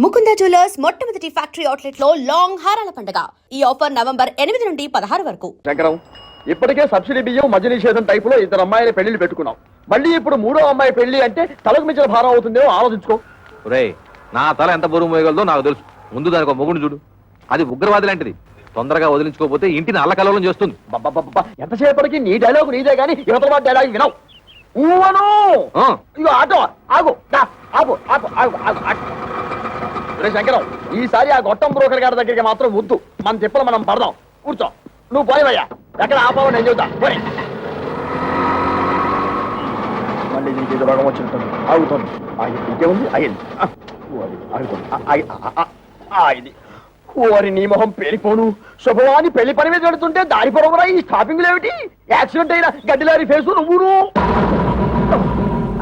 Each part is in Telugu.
ముకుంద జ్యువెలర్స్ మొట్టమొదటి ఫ్యాక్టరీ అవుట్లెట్లో లాంగ్ హారాల పండుగ. ఈ ఆఫర్ నవంబర్ ఎనిమిది నుండి పదహారు వరకు. శంకరం ఇప్పటికే సబ్సిడీ బియ్యం మద్య నిషేధం టైపులో ఇద్దరు అమ్మాయిల పెళ్ళిళ్ళు పెట్టుకున్నాం. మళ్ళీ ఇప్పుడు మూడో అమ్మాయి పెళ్ళి అంటే తలకు మించిన భారం అవుతుందేమో ఆలోచించుకో. రే నా తల ఎంత బరువు మోయగలదో నాకు తెలుసు. ముందు దానికి ఒక మొగుడు చూడు. అది ఉగ్రవాది లాంటిది తొందరగా వదిలించుకోకపోతే ఇంటిని అల్లకల్లోలం చేస్తుంది. బబ్బబ్బబ్బ, ఎంతసేపటికి నీ డైలాగ్ నీదే గానీ యువతల వాడి డైలాగ్ వినవు. ఊవను! ఆ, ఇగో ఆటో ఆగు దా, ఆగు ఆగు ఆగు ఆగు ఆగు. రే శంకరం ఈసారి ఆ గొట్టం బ్రోకర్ గారి దగ్గరికి మాత్రం వద్దు. మన తిప్పలు మనం పడదాం. కూర్చో. నువ్వు పోయివయ్యా ఎక్కడ ఆపావో నేను చెబుతా. పోయి. మళ్ళీ నీకు ఇది రోగం వచ్చినట్టుంది. ఆగుతుంది. ఆగి ఇంకేముంది అయింది ఆగుతుంది. ఆగింది ఓరి నీ మొహం పేలిపోను. శుభవాని పెళ్ళి పని మీద పెడుతుంటే దారి పొరవరా ఈ స్టాపింగ్లు ఏమిటి? యాక్సిడెంట్ అయిన గడ్డిలారి ఫేసు నువ్వును.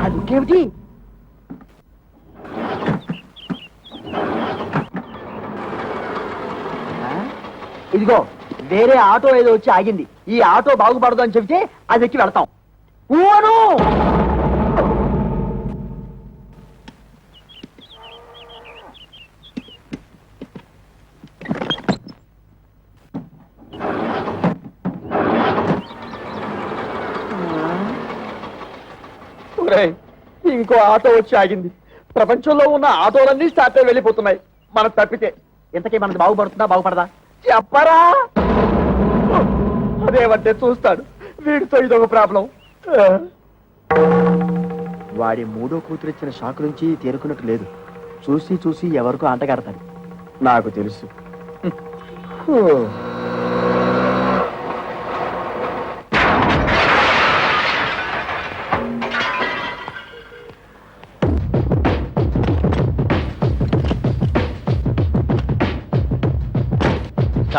అదికేమిటి? ఇదిగో వేరే ఆటో ఏదో వచ్చి ఆగింది. ఈ ఆటో బాగుపడదు అని చెబితే అది ఎక్కి వెళ్తాం. ఊను ఇంకో ఆటో వచ్చి ఆగింది. ప్రపంచంలో ఉన్న ఆటోలన్నీ స్టార్ట్ అయి వెళ్ళిపోతున్నాయి. మనం తప్పితే. ఇంతకీ మనది బాగుపడుతుందా బాగుపడదా? చెప్పరా? అదేమంటే చూస్తాడు. వీడితో ఇదొక ప్రాబ్లం. వాడి మూడో కూతురు ఇచ్చిన షాక్ నుంచి తేరుకున్నట్టు లేదు. చూసి చూసి ఎవరికో అంటగడతాడు నాకు తెలుసు.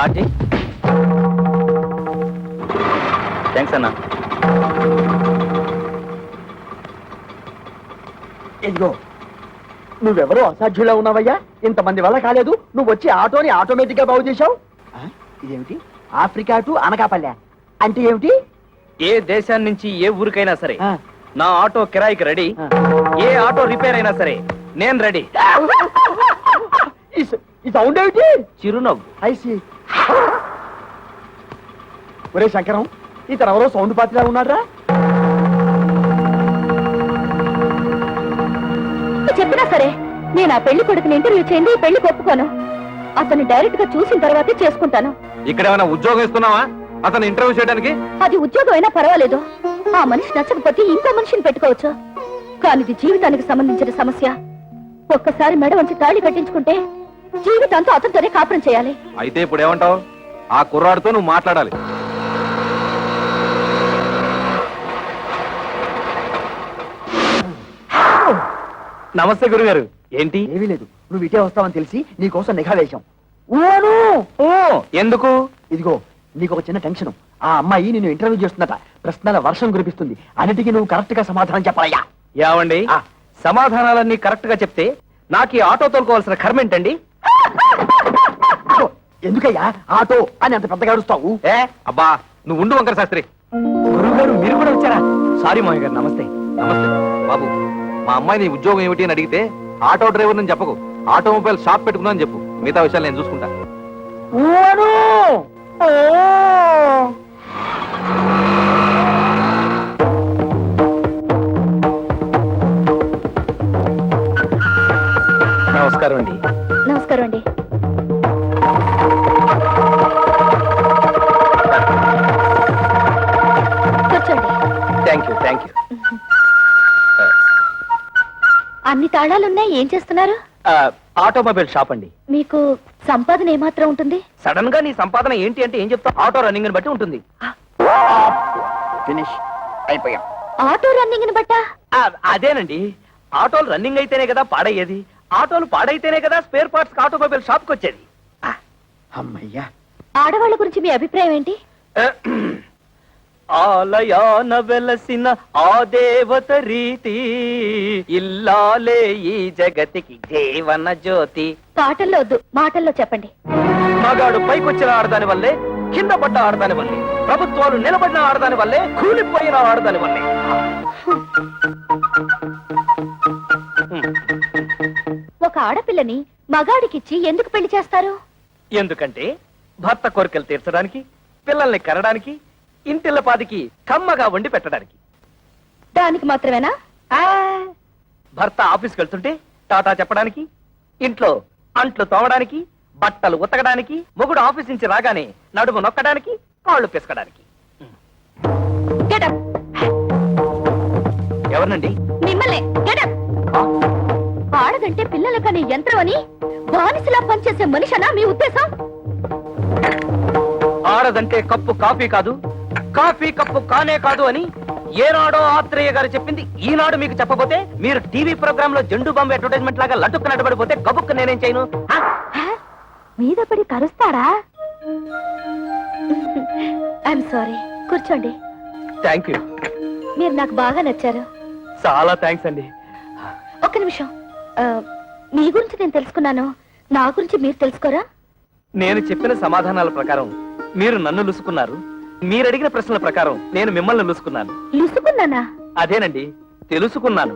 స్టార్టింగ్ థ్యాంక్స్ అన్న. ఇదిగో నువ్వెవరో అసాధ్యులా ఉన్నావయ్యా? ఇంతమంది వల్ల కాలేదు. నువ్వు వచ్చి ఆటోని ఆటోమేటిక్గా బాగు చేశావు. ఇదేమిటి? Africa to Anakapalle. అంటే ఏమిటి? ఏ దేశాన్ని నుంచి ఏ ఊరికైనా సరే నా ఆటో కిరాయికి రెడీ. ఏ ఆటో రిపేర్ అయినా సరే నేను రెడీ. ఈ సౌండ్ ఏమిటి? చిరునవ్వు. ఐసి ఒరే శంకరం ఇతను ఎవరో సౌండ్ పాత్రలా ఉన్నాడ్రా? చెప్పినా సరే నేను ఆ పెళ్ళి కొడుకుని ఇంటర్వ్యూ చేయండి ఈ పెళ్ళి ఒప్పుకోను. అతన్ని డైరెక్ట్గా చూసిన తర్వాతే చేసుకుంటాను. ఇక్కడ ఏమైనా ఉద్యోగం ఇస్తున్నావా? అతను ఇంటర్వ్యూ చేయడానికి? అది ఉద్యోగం అయినా పర్వాలేదు. ఆ మనిషి నచ్చకపోతే ఇంకో మనిషిని పెట్టుకోవచ్చు. కానీ ఇది జీవితానికి సంబంధించిన సమస్య. ఒక్కసారి మెడ వంచి తాళి కట్టించుకుంటే జీవితాంతో అతనితోనే కాపురం చేయాలి. అయితే ఇప్పుడు ఏమంటావు ఆ కుర్రాడితో నువ్వు మాట్లాడాలి. నమస్తే గురుగారు. ఏంటి? ఏమీ లేదు. నువ్వు ఇటే వస్తావని తెలిసి నీ కోసం నిఘా వేశాం. ఊను ఓ! ఎందుకు? ఇదిగో నీకు ఒక చిన్న టెన్షన్. ఆ అమ్మాయి నిన్ను ఇంటర్వ్యూ చేస్తుందట. ప్రశ్నల వర్షం కురిపిస్తుంది. అన్నిటికీ నువ్వు కరెక్ట్గా సమాధానం చెప్పాలయ్యా. యావండి ఆ. సమాధానాలన్నీ కరెక్ట్గా చెప్తే నాకు ఈ ఆటో తోలుకోవాల్సిన కర్మ ఏంటండి? ఎందుకయ్యా? ఆటో అని అంత పెద్దగా అరుస్తావు ఏ? అబ్బా నువ్వు ఉండు వంకర శాస్త్రి. గురుగారు మీరు కూడా వచ్చారా? సారీ మామయ్య గారు నమస్తే. నమస్తే బాబు. మా అమ్మాయి నీ ఉద్యోగం ఏమిటి అని అడిగితే ఆటో డ్రైవర్ అని చెప్పకు. ఆటోమొబైల్ షాప్ పెట్టుకున్నా అని చెప్పు. మిగతా విషయాలు నేను చూసుకుంటా. అన్ని తాళాలున్నాయి ఏం చేస్తున్నారు? ఆటోమొబైల్ షాప్ అండి. మీకు సంపాదన ఏమాత్రం ఉంటుంది? సడన్గా నీ సంపాదన ఏంటి అంటే ఏం చెప్తావు? ఆటో రన్నింగ్ బట్టి ఉంటుంది. ఫినిష్ అయిపోయాం. ఆటో రన్నింగ్ బట్టా? ఆ, అదేనండి. ఆటోలు రన్నింగ్ అయితేనే కదా పాడయ్యేది. ఆటోలు పాడైతేనే కదా స్పేర్ పార్ట్స్ ఆటోమొబైల్ షాప్కి వచ్చేది అమ్మయ్యా. ఆడవాళ్ళ గురించి మీ అభిప్రాయం ఏంటి? ఆలయాన వెలసిన ఆ దేవత రీతి ఇల్లాలే ఈ జగతికి జీవన జ్యోతి. పాటల్లో వద్దు మాటల్లో చెప్పండి. మగాడు పైకొచ్చిన ఆడదాని వల్లే కింద పడ్డ ఆడదాని వల్లే ప్రభుత్వాలు నిలబడిన ఆడదాని వల్లే కూలిపోయిన ఆడదాని వల్లే. ఒక ఆడపిల్లని మగాడికిచ్చి ఎందుకు పెళ్ళి చేస్తారు? ఎందుకంటే భర్త కోరికలు తీర్చడానికి పిల్లల్ని కనడానికి ఇంటిల్లపాదికి కమ్మగా వండి పెట్టడానికి. దానికి మాత్రమేనా? ఆ, భర్త ఆఫీస్కి వెళ్తుంటే టాటా చెప్పడానికి ఇంట్లో అంట్లు తోమడానికి బట్టలు ఉతకడానికి మొగుడు ఆఫీస్ నుంచి రాగానే నడుము నొక్కడానికి కాళ్ళు పిసకడానికి. ఎవరినండి? మిమ్మల్ని! ఆడదంటే పిల్లల కనే యంత్రం అని బానిసలా పనిచేసే మనిషనా మీ ఉద్దేశం? ఆడదంటే కప్పు కాఫీ కాదు కాఫీ కప్పు కానే కాదు అని ఏనాడో ఆత్రేయ గారు చెప్పింది. ఈనాడు మీకు చెప్పబోతే మీరు టీవీ ప్రోగ్రామ్లో జెండు బాంబు అడ్వర్టైజ్మెంట్ లాగా లట్టుకు నడబడిపోతే గబుక్కు నేనేం చేయను. ఆ? మీద పడి కరుస్తాడా? ఐఎమ్ సారీ కూర్చోండి. థ్యాంక్ యూ మీరు నాకు బాగా నచ్చారు. చాలా థ్యాంక్స్ అండి. ఒక్క నిమిషం. ఆ, మీ గురించి నేను తెలుసుకున్నాను. నా గురించి మీరు తెలుసుకోరా? నేను చెప్పిన సమాధానాల ప్రకారం మీరు నన్ను లుసుకున్నారు. మీరు అడిగిన ప్రశ్నల ప్రకారం నేను మిమ్మల్ని లుసుకున్నాను లుసుకున్నానా అదేనండి తెలుసుకున్నాను.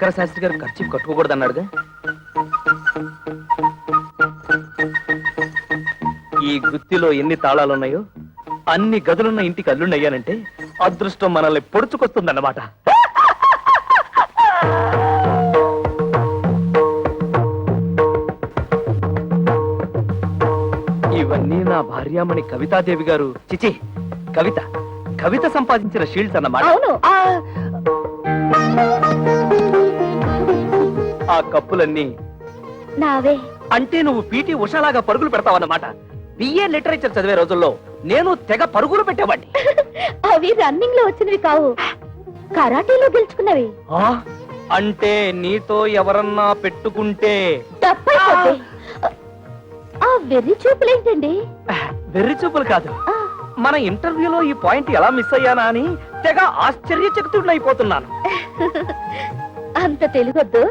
శంకర శాస్త్రి గారు ఖర్చు కట్టుకోకూడదు అన్నాడుగా ఈ గుత్తిలో ఎన్ని తాళాలున్నాయో అన్ని గదులున్న ఇంటికి అల్లుండయ్యానంటే అదృష్టం మనల్ని పొడుచుకొస్తుందన్నమాట. ఇవన్నీ నా భార్యామణి కవితాదేవి గారు చిచి కవిత కవిత సంపాదించిన షీల్డ్స్ అన్నమాట. అవును ఆ, కప్పులన్నీ. నావే. అంటే నువ్వు పీటీ ఉషాలాగా పరుగులు పెడతావన్నమాట. బిఏ లిటరేచర్ చదివే రోజుల్లో నేను తెగ పరుగులు పెట్టేవాడిని అవి రన్నింగ్లో వచ్చినవి కావు. కరాటీలో గెలుచుకున్నవి. ఆ? అంటే నీతో ఎవరన్నా పెట్టుకుంటే. ఆ! వెర్రి చూపులేంటండి? వెర్రి చూపులు కాదు. మన ఇంటర్వ్యూలో ఈ పాయింట్ ఎలా మిస్ అయ్యానా అని తెగ ఆశ్చర్యచకితుడినైపోతున్నాను అంత తెలుగొద్దు.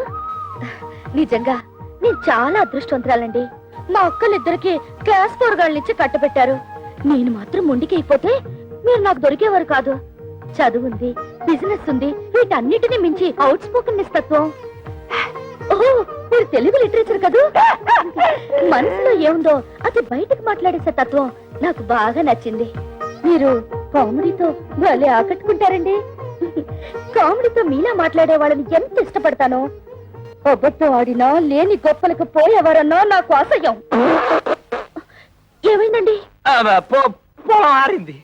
నిజంగా నేను చాలా అదృష్టవంతురాలండి. మా అక్కలిద్దరికి క్లాస్ పోరగాళ్ళనిచ్చి కట్టబెట్టారు. నేను మాత్రం మొండికైపోతే మీరు నాకు దొరికేవారు కాదు. చదువుంది బిజినెస్ ఉంది వీటన్నిటిని మించి అవుట్ స్పోకెన్ తత్వం ఓహో మీరు తెలుగు లిటరేచర్ కదూ? మనసులో ఏముందో అది బయటకు మాట్లాడేసే తత్వం నాకు బాగా నచ్చింది. మీరు కామెడీతో భలే ఆకట్టుకుంటారండి. కామెడీతో మీలా మాట్లాడే వాళ్ళని ఎంత ఇష్టపడతానో. అబద్ధం ఆడినా లేని గొప్పలకు పోయేవారన్నా నాకు అసహ్యం. ఏమైందండి? ఆరింది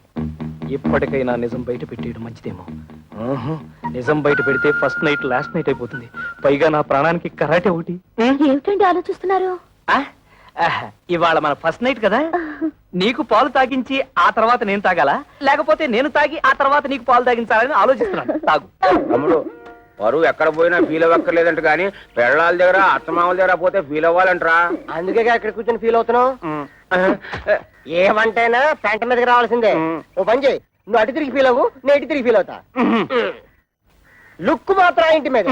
ఇప్పటికైనా నిజం బయట పెట్టేయడం మంచిదేమో. ఆహా, నిజం బయట పెడితే ఫస్ట్ నైట్ లాస్ట్ నైట్ అయిపోతుంది. పైగా నా ప్రాణానికి కరాటే ఒకటి? ఏమిటండి ఆలోచిస్తున్నారు? ఆ? ఆహ్, ఇవాళ మన ఫస్ట్ నైట్ కదా? నీకు పాలు తాగించి ఆ తర్వాత నేను తాగాలా? లేకపోతే నేను తాగి ఆ తర్వాత నీకు పాలు తాగించాలని ఆలోచిస్తున్నాను. తాగు. తమ్ముడు పరువు ఎక్కడ పోయినా ఫీల్ అవ్వక్కర్లేదంట కానీ పెళ్ళాల దగ్గర అత్తమామల దగ్గర పోతే ఫీల్ అవ్వాలంటరా. అందుకే ఇక్కడ కూర్చొని ఫీల్ అవుతున్నావు? ఏమంటైనా పెంట మీదకి రావాల్సిందే. ఓ పని చేయి. నువ్వు అటు తిరిగి ఫీల్ అవ్వు నేను ఇటు తిరిగి ఫీల్ అవుతా. లుక్ మాత్రం ఇంటి మీద.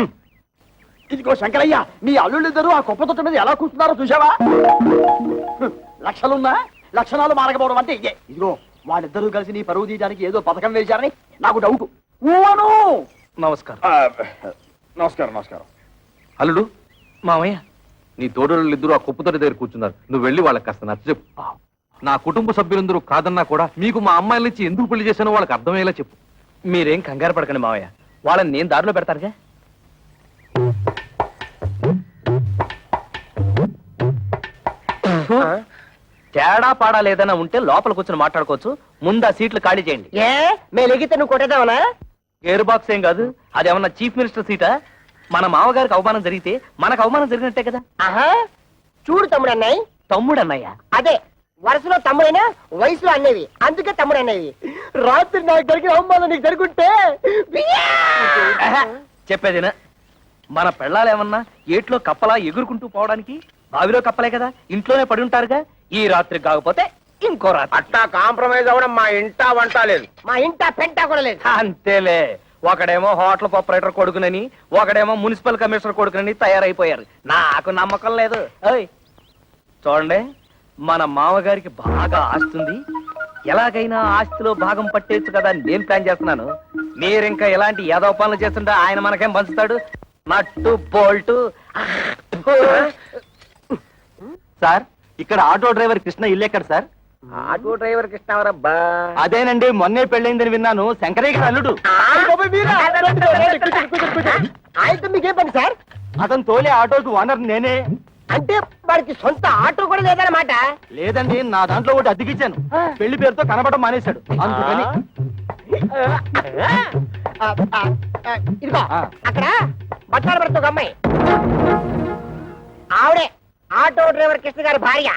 ఇదిగో శంకరయ్య నీ అల్లుళ్ళిద్దరూ ఆ కుప్ప తొట్ట మీద ఎలా కూర్చున్నారో చూసావా లక్షలున్నా లక్షణాలు మారకపోవడం అంటే ఇదే. ఇదిగో వాళ్ళిద్దరూ కలిసి నీ పరువు తీయడానికి ఏదో పథకం వేశారని నాకు డౌట్ ఊవను! నమస్కారం. నమస్కారం నమస్కారం. అల్లుడు మామయ్య నీ తోడలు ఇద్దరు ఆ కుప్పతోటి దగ్గర కూర్చున్నారు. నువ్వు వెళ్ళి వాళ్ళకి కాస్త నచ్చ చెప్పు. నా కుటుంబ సభ్యులందరూ కాదన్నా కూడా మీకు మా అమ్మాయిల నుంచి ఎందుకు పెళ్ళి చేశానో వాళ్ళకి అర్థమయ్యేలా చెప్పు. మీరేం కంగారు పడకండి మామయ్య. వాళ్ళని నేను దారిలో పెడతానుగా? తేడా పాడా లేదన్నా ఉంటే లోపల కూర్చొని మాట్లాడుకోవచ్చు. ముందు ఆ సీట్లు ఖాళీ చేయండి. ఏ? మేము ఎగితే నువ్వు కొట్టేదావనా గేర్ బాక్స్ ఏం కాదు అదేమన్నా చీఫ్ మినిస్టర్ సీటా? మన మామగారికి అవమానం జరిగితే మనకు అవమానం జరిగినట్టే కదా? ఆహా చూడు తమ్ముడు అన్నాయి తమ్ముడు అన్నయ్య? అదే వరుసలో తమ్ముడైనా వయసులో అన్నవి అందుకే తమ్ముడు అన్నవి రాత్రి నాకు జరిగిన అవమానం నీకు జరుగుంటే ఆహా, చెప్పేదినా? మన పెళ్ళాలేమన్నా ఏట్లో కప్పలా ఎగురుకుంటూ పోవడానికి బావిలో కప్పలే కదా? ఇంట్లోనే పడి ఉంటారుగా? ఈ రాత్రి కాకపోతే ఇంకో రాత్రి అట్టా కాంప్రమైజ్ అవ్వడం మా ఇంటా వంట లేదు. మా ఇంటా పెంట కూడా లేదు. అంతేలే. ఒకడేమో హోటల్ ఆపరేటర్ కొడుకునని ఒకడేమో మున్సిపల్ కమిషనర్ కొడుకునని తయారైపోయారు. నాకు నమ్మకం లేదు. ఓయ్ చూడండి మన మామగారికి బాగా ఆస్తుంది. ఎలాగైనా ఆస్తిలో భాగం పట్టేచ్చు కదా అని నేను ప్లాన్ చేస్తున్నాను. మీరింకా ఎలాంటి ఏదో పనులు చేస్తుంటే ఆయన మనకేం పంచుతాడు? Nut bolt. సార్ ఇక్కడ ఆటో డ్రైవర్ కృష్ణ ఇల్లు ఎక్కడ సార్? ఆటో డ్రైవర్ కృష్ణవరబ్బా అదేనండి మొన్నే పెళ్ళైందని విన్నాను. శంకరయ్య గారి అల్లుడు. ఆయనతో మీకేం పని సార్? అతను తోలే ఆటోకి ఓనర్ నేనే. అంటే వాడికి సొంత ఆటో కూడా లేదన్నమాట? లేదండి నా దాంట్లో ఒకటి అద్దెకిచ్చాను. పెళ్ళి పేరుతో కనబడడం మానేశాడు. అందుకని. ఇదిగో. అక్కడ బట్టాలు పడుతూ ఒక అమ్మాయి. ఆవిడే. ఆటో డ్రైవర్ కృష్ణ గారి భార్య.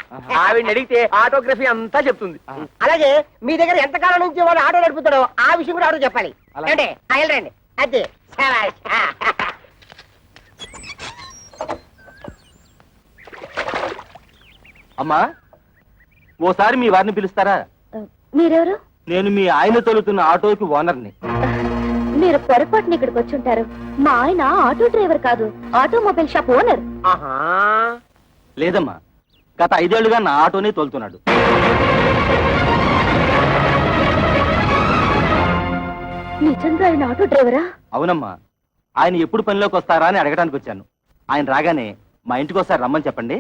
ఆవిడ అడిగితే ఆటోగ్రఫీ అంతా చెప్తుంది. అలాగే మీ దగ్గర ఎంత కాలం నుంచి వాడు ఆటో నడుపుతాడో ఆ విషయం కూడా ఆవిడ చెప్పాలి. అలాగే. అంటే వెళ్ళండి అదే శభాష్. అమ్మా ఓసారి మీ వారిని పిలుస్తారా? మీరెవరు? నేను మీ ఆయన తోలుతున్న ఆటోకి ఓనర్ని. మీరు పొరపాటున ఇక్కడికి వచ్చుంటారు మా ఆయన ఆటో డ్రైవర్ కాదు ఆటోమొబైల్ షాప్ ఓనర్. ఆహా. లేదమ్మా గత ఐదేళ్ళుగా నా ఆటోనే తోలుతున్నాడు. నిజంగా ఆయన ఆటో డ్రైవరా? అవునమ్మా ఆయన ఎప్పుడు పనిలోకి వస్తారా అని అడగడానికి వచ్చాను. ఆయన రాగానే మా ఇంటికి ఒకసారి రమ్మని చెప్పండి.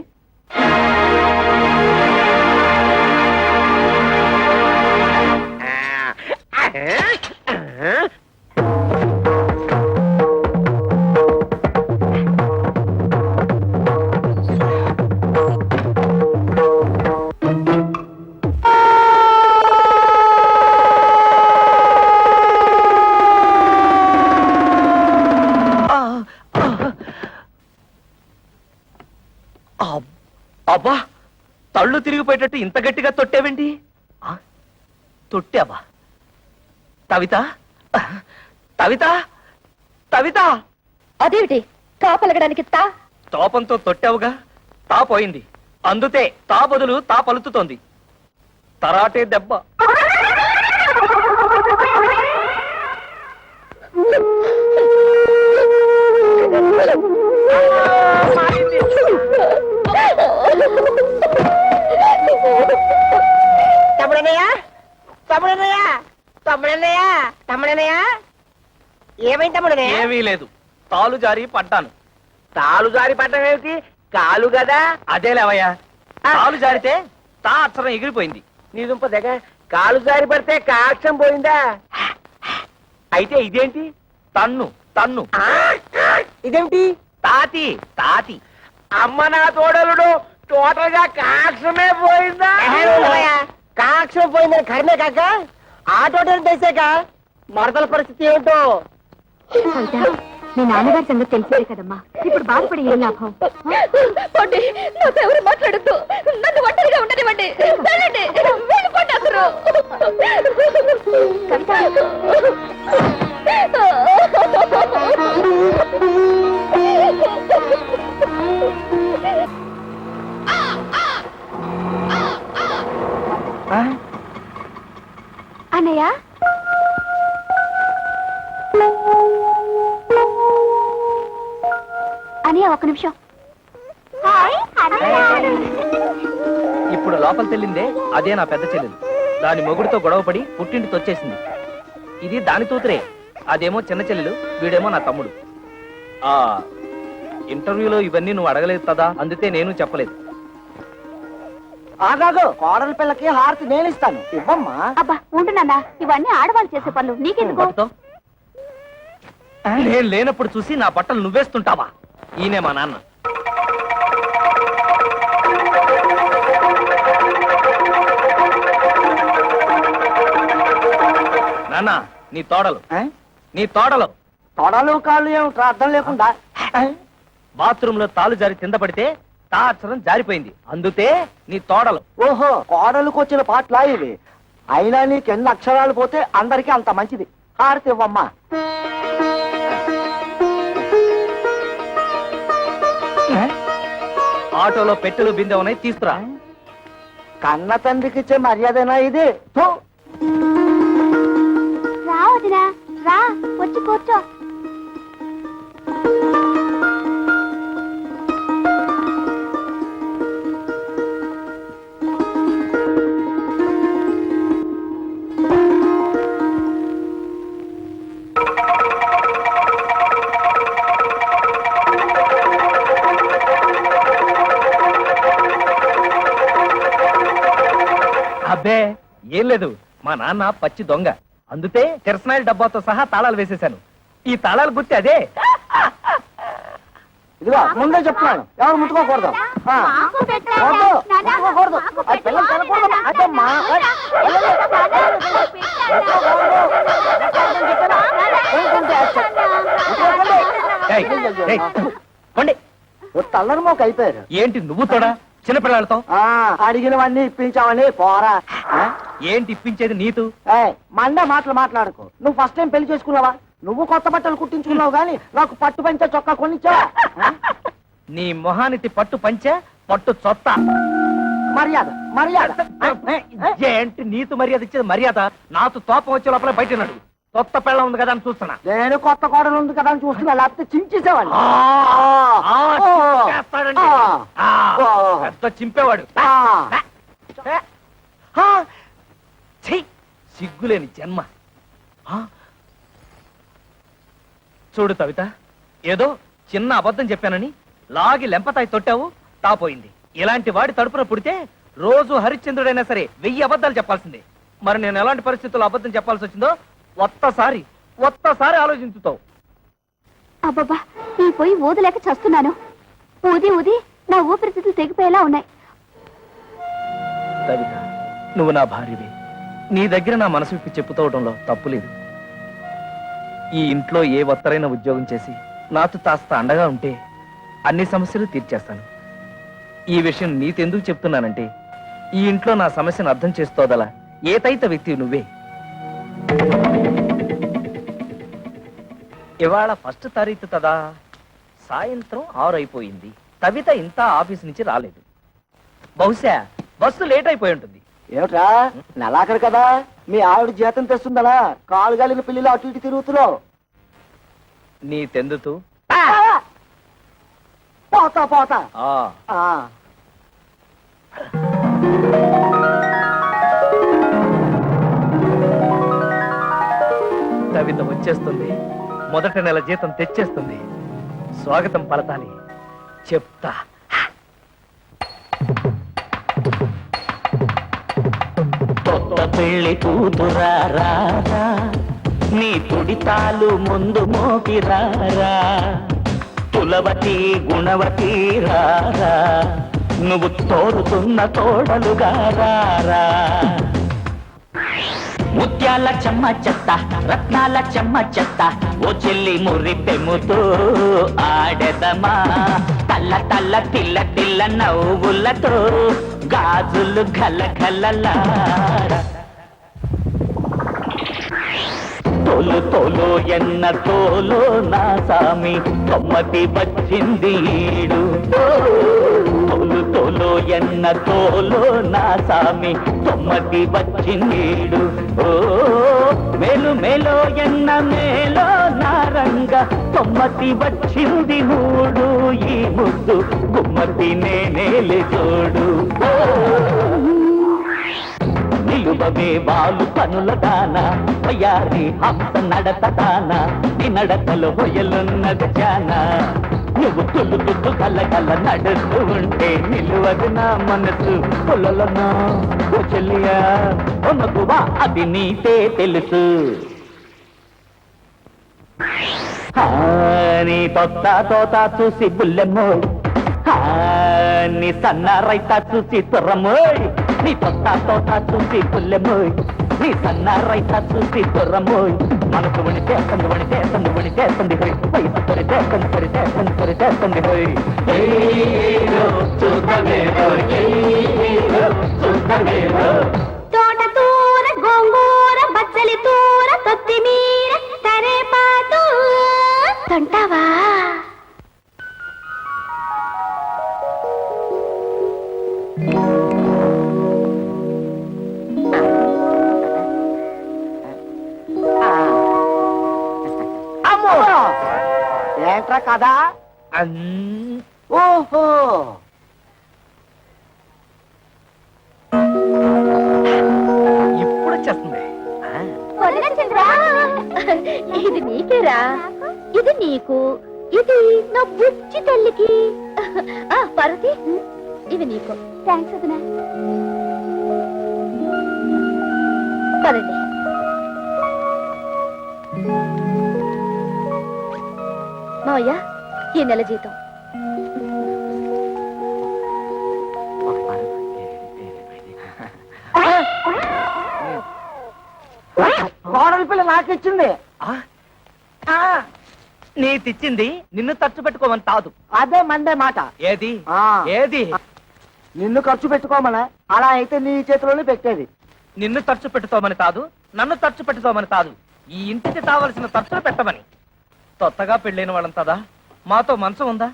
తళ్ళు తిరిగిపోయేటట్టు ఇంత గట్టిగా తొట్టేవేంటి? తొట్టావా? తవిత? తవిత? తవిత? అదేమిటి? తాపలగడానికి తా? తోపంతో తొట్టావుగా? తా పోయింది. అందుతే తా బదులు తా పలుకుతోంది. తరాటే దెబ్బ. తమ్ముడన్నయ్య? తమ్ముడన్నయ్య? తమ్ముడన్నయ్య? తమ్ముడన్నయ్య? ఏమైంది తమ్ముడన్నయ్య ఏమీ లేదు. తాలు జారి పడ్డాను. తాలు జారి పట్టడం ఏమిటి? కాలు కదా? అదే లేవయ్యా. తాలు జారితే తా అక్షరం ఎగిరిపోయింది. నీ దుంప దగ్గర కాలు జారి పడితే కాక్షం పోయిందా? అయితే ఇదేంటి? తన్ను తన్ను. ఆ? ఇదేమిటి? తాతి తాతి. అమ్మ నా తోడలుడు టోటల్గా కాక్షమే పోయిందా? కాక్షం పోయిందని కర్మే కాక? ఆటో తెలిసాక మరదల పరిస్థితి ఏమిటో? మీ నాన్నగారి సంగతి తెలిసిందే కదమ్మా. ఇప్పుడు బాధపడి ఏం లాభం? నాతో ఎవరు నా పెద్ద చెల్లెలు. దాని మొగుడితో గొడవపడి పుట్టింటి తొచ్చేసింది. ఇది దాని తూతురే. అదేమో చిన్న చెల్లెలు వీడేమో నా తమ్ముడు. ఆ ఇంటర్వ్యూలో ఇవన్నీ నువ్వు అడగలేదు కదా? అందుకే నేను చెప్పలేదు. ఆగాగు కోడల పిల్లకి హారతి నేను ఇస్తాను ఇవ్వమ్మా. అబ్బా ఉంటున్నా ఇవన్నీ ఆడవాళ్ళు చేసే పనులు. నీకెందుకు? పట్టుతో. నేను లేనప్పుడు చూసి నా బట్టలు నువ్వేస్తుంటావా? ఈయనే మా నాన్న. నాన్న నీ తోడలు. నీ తోడలు. తొడలు కాళ్ళు ఏమిట్రా అర్థం లేకుండా? బాత్రూమ్లో తాలు జారి కింద పడితే తా అక్షరం జారిపోయింది. అందుతే నీ తోడలు. ఓహో కోడలకు వచ్చిన పాటలా ఇవి. అయినా నీకు ఎన్ని అక్షరాలు పోతే అందరికీ అంత మంచిది. హారతి ఇవ్వమ్మా. ఆటోలో పెట్టెలు బిందె ఉన్నాయి తీసుకురా. కన్న తండ్రికి ఇచ్చే మర్యాదనా ఇది? థు. రా వచ్చి కూర్చో అబ్బే ఏం లేదు. మా నాన్న పచ్చి దొంగ. అందుతే కిరసనాయిల డబ్బాతో సహా తాళాలు వేసేశాను ఈ తాళాలు గుర్తి అదే ఇదిగో ముందే చెప్తున్నాను ఎవరు ముట్టుకోకూడదు ఆ. వద్దు, ముట్టుకోకూడదు అది పిల్లలు తినకూడదు అదమ్మా ఏయ్, ఏయ్, పోండి. తల్లని మోక అయిపోయారు ఏంటి నువ్వు తోడా చిన్నపిల్లలతో ఆ, అడిగినవన్నీ ఇప్పించావని పోరా? ఏంటి ఇప్పించేది నీతు మండే మాటలు మాట్లాడుకో నువ్వు ఫస్ట్ టైం పెళ్ళి చేసుకున్నావా నువ్వు కొత్త బట్టలు కుట్టించుకున్నావు గానీ నాకు పట్టు పంచ చొక్కా కొనిచ్చావా? నీ మొహానికి పట్టు పంచే పట్టు చొత్త మర్యాద మర్యాద ఏంటి నీతు మర్యాద ఇచ్చేది మర్యాద నాతో తోపం వచ్చే లోపల బయట కొత్త పెళ్ళ ఉంది కదా అని చూస్తున్నా నేను కొత్త కోడలు ఉంది కదా అని చూస్తున్నా లేకపోతే చించేసేవాడిని ఆ. ఆ. పెద్ద చింపేవాడు ఆ. ఆ, ఛీ, సిగ్గులేని జన్మ ఆ? చూడు కవిత ఏదో చిన్న అబద్ధం చెప్పానని లాగి లెంపతాయి తొట్టావు తాపోయింది ఇలాంటి వాడి తడుపున పుడితే రోజు హరిశ్చంద్రుడైనా సరే వెయ్యి అబద్ధాలు చెప్పాల్సిందే మరి నేను ఎలాంటి పరిస్థితుల్లో అబద్ధం చెప్పాల్సి వచ్చిందో ఒక్కసారి ఒక్కసారి ఆలోచించుతావు. అబ్బబ్బా ఈ పొయ్యి ఊదలేక చస్తున్నాను. ఊది ఊది నా ఊపిరితిత్తులు తెగిపోయేలా ఉన్నాయి. కవిత నువ్వు నా భార్యవి. నీ దగ్గర నా మనసు విప్పి చెప్పుకోవడంలో తప్పు లేదు. ఈ ఇంట్లో ఏ ఒత్తరైన ఉద్యోగం చేసి నాతో కాస్త అండగా ఉంటే అన్ని సమస్యలు తీర్చేస్తాను. ఈ విషయం నీతెందుకు చెప్తున్నానంటే ఈ ఇంట్లో నా సమస్యను అర్థం చేసుకోదల ఏతైత వ్యక్తి నువ్వే. ఇవాళ ఫస్ట్ తారీఖు కదా. సాయంత్రం ఆరు అయిపోయింది కవిత ఇంత ఆఫీస్ నుంచి రాలేదు. బహుశా బస్సు లేట్ అయిపోయి ఉంటుంది. ఏమిట్రా? నెలాఖరు కదా. మీ ఆవిడ జీతం తెస్తుందలా. కాలు గాలిన పిల్లలు అటు ఇటు తిరుగుతున్నావు. నీ తెందుతూ? పోతా పోతా. ఆ. ఆ. కవిత వచ్చేస్తుంది. మొదటి నెల జీతం తెచ్చేస్తుంది. స్వాగతం పలతాలి. చెప్తా. కొత్త పెళ్ళి రారా. నీ తుడితాలు ముందు మోపిరారా తులవతి గుణవతి రారా. నువ్వు తోరుతున్న తోడలుగా రారా. ముత్యాల చెమ్మ చెత్త రత్నాల చెమ్మ చెత్త ఓ చెల్లి ముర్రి పెముతో ఆడదమా? తల్ల తల్ల తిల్ల తిల్ల నవ్వులతో గాజులు గల గలలాడ తోలు తోలు ఎన్న తోలు నా సామి తొమ్మతి వచ్చింది ఈడు. తోలు తోలు ఎన్న తోలు నా సామి తొమ్మతి వచ్చిందీడు ఓ మేలు మేలో ఎన్న మేలో నారంగ కొమ్మతి వచ్చింది మూడు ఈ ముద్దు గుమ్మతి నేనేలి తోడు నిలువమే వాళ్ళు పనుల దాన వయారి హంస నడత దాన నీ నడతలో హొయలున్నది జాన నువ్వు తులుగుతూ కల కల నడుస్తూ ఉంటే నిలువదు నా మనసు పొలలనా ఓ చెల్లియా ఓ అది నీతే తెలుసు నీ తొత్త తోత చూసి బుల్లెమ్మో. నీ సన్న రైత చూసి తుర్రమోయ్ నీ తొత్త తోత చూసి బుల్లెమ్మోయ్ నీ సన్న రైత చూసి తుర్రమోయ్ మనసు వణి చేస్తుంది వణి చేస్తుంది వణి చేస్తుంది హోయ్ వయసు సరి చేస్తుంది సరి చేస్తుంది సరి చేస్తుంది హోయ్ తోట తూర గోంగూర బచ్చలి తూర కొత్తిమీర కరేపాకు తంటావా? కదా ఓహో! ఇప్పుడు వచ్చేస్తుంది? ఇది నీకేరా? ఇది నీకు? ఇది నా బుజ్జి తల్లికి? ఆ పార్వతి ఇది నీకు. థ్యాంక్స్ పదండి. మావయ్య ఈ నెల జీతం. కోడలి పిల్ల నాకు ఇచ్చింది నీ తెచ్చింది నిన్ను ఖర్చు పెట్టుకోమని తాదు అదే మండే మాట. ఏది? ఆ. ఏది? నిన్ను ఖర్చు పెట్టుకోమనా అలా అయితే నీ చేతిలోనే పెట్టేది. నిన్ను ఖర్చు పెట్టుకోమని కాదు నన్ను ఖర్చు పెట్టుకోమని కాదు. ఈ ఇంటికి కావలసిన ఖర్చులు పెట్టమని. కొత్తగా పెళ్ళైన వాళ్ళంతదా మాతో మంచం ఉందా?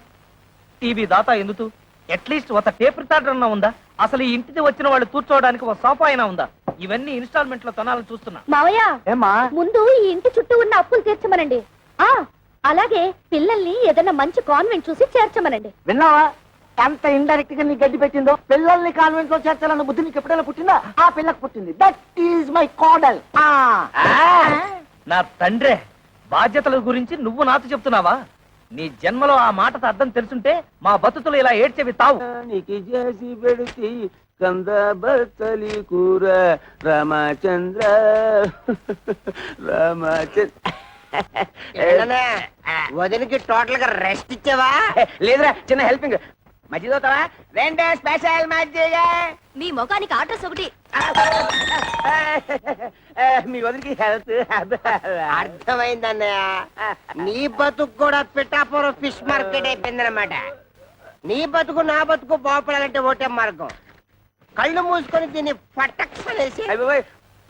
టీవీ దాతా ఎందుకు? అట్లీస్ట్ ఒక టేప్ రికార్డర్ అన్నా ఉందా? అసలు ఈ ఇంటికి వచ్చిన వాళ్ళు కూర్చోవడానికి ఒక సోఫా అయినా ఉందా? ఇవన్నీ ఇన్స్టాల్మెంట్లో కొనాలని చూస్తున్నా. మావయ్య! ముందు ఈ ఇంటి చుట్టూ ఉన్న అప్పులు తీర్చమనండి. ఆ అలాగే పిల్లల్ని ఏదైనా మంచి కాన్వెంట్ చూసి చేర్చమనండి. విన్నావా? ఎంత ఇండైరెక్ట్గా నీ గడ్డి పెట్టిందో? పిల్లల్ని కాన్వెంట్లో చేర్చాలన్న బుద్ధి నీకు ఎప్పుడైనా పుట్టిందా? ఆ పిల్లకు పుట్టింది. దట్ ఈజ్ మై కోడల్. ఆ, నా తండ్రే! బాధ్యతల గురించి నువ్వు నాతో చెప్తున్నావా? నీ జన్మలో ఆ మాటకు అర్థం తెలుసుంటే మా బతుకులు ఇలా ఏడ్చేవి తావు. నీకు చేసి పెడితే కంద కూర రామచంద్ర. రామచంద్ర. వదినకి టోటల్గా రెస్ట్ ఇచ్చావా? లేదురా చిన్న హెల్పింగ్. రెండే స్పెషల్ మీ ముఖానికి ఒకటి. మీ వదిలికి హెల్త్ అర్థమైంది అన్నయ్య నీ బతుకు కూడా పిఠాపురం ఫిష్ మార్కెట్ అయిపోయిందన్నమాట. నీ బతుకు నా బతుకు బాగుపడాలంటే ఒకటే మార్గం. కళ్ళు మూసుకొని దీన్ని పట్టక్షనేసి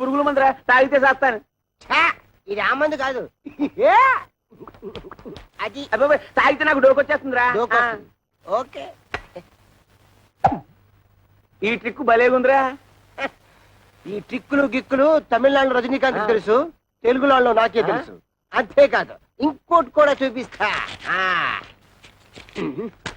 పురుగుల మందరా తాగితే చేస్తాను. ఇది ఆ మందు కాదు. అది తాగితే నాకు డోకొచ్చేస్తుందిరా. ఓకే. ఈ ట్రిక్ భలేగుందిరా. ఈ ట్రిక్కులు గిక్కులు తమిళనాడు రజనీకాంత్ తెలుసు తెలుగులో నాకే తెలుసు. అంతేకాదు ఇంకోటి కూడా చూపిస్తా.